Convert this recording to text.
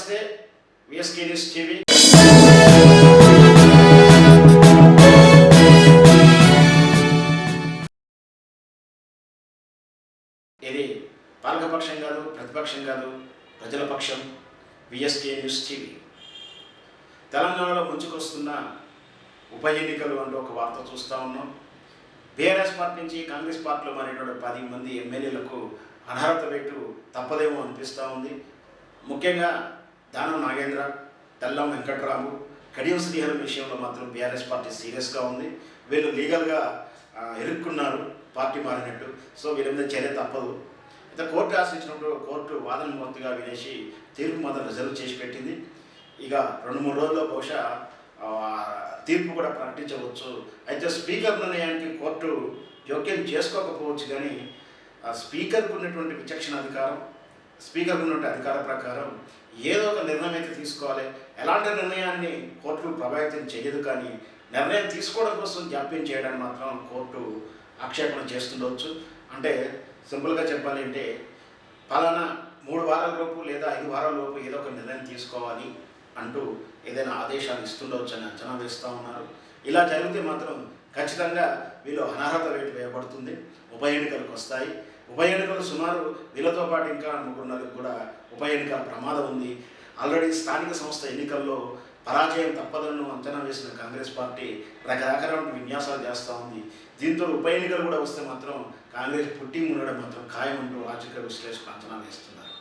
నమస్తే VSK news TV. ఇది పాలకపక్షం కాదు ప్రతిపక్షం కాదు ప్రజల పక్షం విఎస్కే న్యూస్ టీవీ. తెలంగాణలో ముంచుకొస్తున్న ఉప ఎన్నికలు అంటూ ఒక వార్త చూస్తూ ఉన్నాం. బీఆర్ఎస్ పార్టీ నుంచి కాంగ్రెస్ పార్టీలో మారినటువంటి పది మంది ఎమ్మెల్యేలకు అనర్హత రేటు తప్పదేమో అనిపిస్తూ ఉంది. ముఖ్యంగా దానం నాగేంద్ర తెల్లం వెంకట్రాము కడియం శ్రీహరం విషయంలో మాత్రం బీఆర్ఎస్ పార్టీ సీరియస్గా ఉంది. వీళ్ళు లీగల్గా ఆ, ఇరుక్కున్నారు పార్టీ మారినట్టు. సో వీళ్ళ మీద చర్య తప్పదు. అయితే కోర్టు ఆశ్రయించినప్పుడు కోర్టు వాదన మొత్తంగా వినేసి తీర్పు మాత్రం రిజర్వ్ చేసి పెట్టింది. ఇక రెండు మూడు రోజుల్లో బహుశా తీర్పు కూడా ప్రకటించవచ్చు. అయితే స్పీకర్ నిర్ణయానికి కోర్టు జోక్యం చేసుకోకపోవచ్చు కానీ స్పీకర్కు ఉన్నటువంటి విచక్షణ అధికారం స్పీకర్కు ఉన్న అధికార ప్రకారం ఏదో ఒక నిర్ణయం అయితే తీసుకోవాలి. ఎలాంటి నిర్ణయాన్ని కోర్టులు ప్రభావితం చేయదు కానీ నిర్ణయం తీసుకోవడం కోసం జాప్యం చేయడానికి మాత్రం కోర్టు ఆక్షేపణ చేస్తుండవచ్చు అంటే సింపుల్గా చెప్పాలి అంటే పలానా మూడు వారాల లోపు లేదా ఐదు వారాల లోపు ఏదో ఒక నిర్ణయం తీసుకోవాలి అంటూ ఏదైనా ఆదేశాలు ఇస్తుండవచ్చు అని అంచనా వేస్తూ ఉన్నారు. ఇలా జరిగితే మాత్రం ఖచ్చితంగా వీళ్ళు అనర్హత వేటు వేయబడుతుంది. ఉప ఎన్నికలకు వస్తాయి. ఉప ఎన్నికలు సుమారు వీళ్ళతో పాటు ఇంకా ముగ్గురున్నరకు కూడా ఉప ఎన్నికల ప్రమాదం ఉంది. ఆల్రెడీ స్థానిక సంస్థ ఎన్నికల్లో పరాజయం తప్పదನ್ನು అంచనా వేసిన కాంగ్రెస్ పార్టీ రకరకాల విన్యాసాలు చేస్తూ ఉంది. దీంతో ఉప ఎన్నికలు కూడా వస్తే మాత్రం కాంగ్రెస్ పుట్టి మునడం మాత్రం ఖాయం అంటూ రాజకీయ విశ్లేషకులు అంచనా వేస్తున్నారు.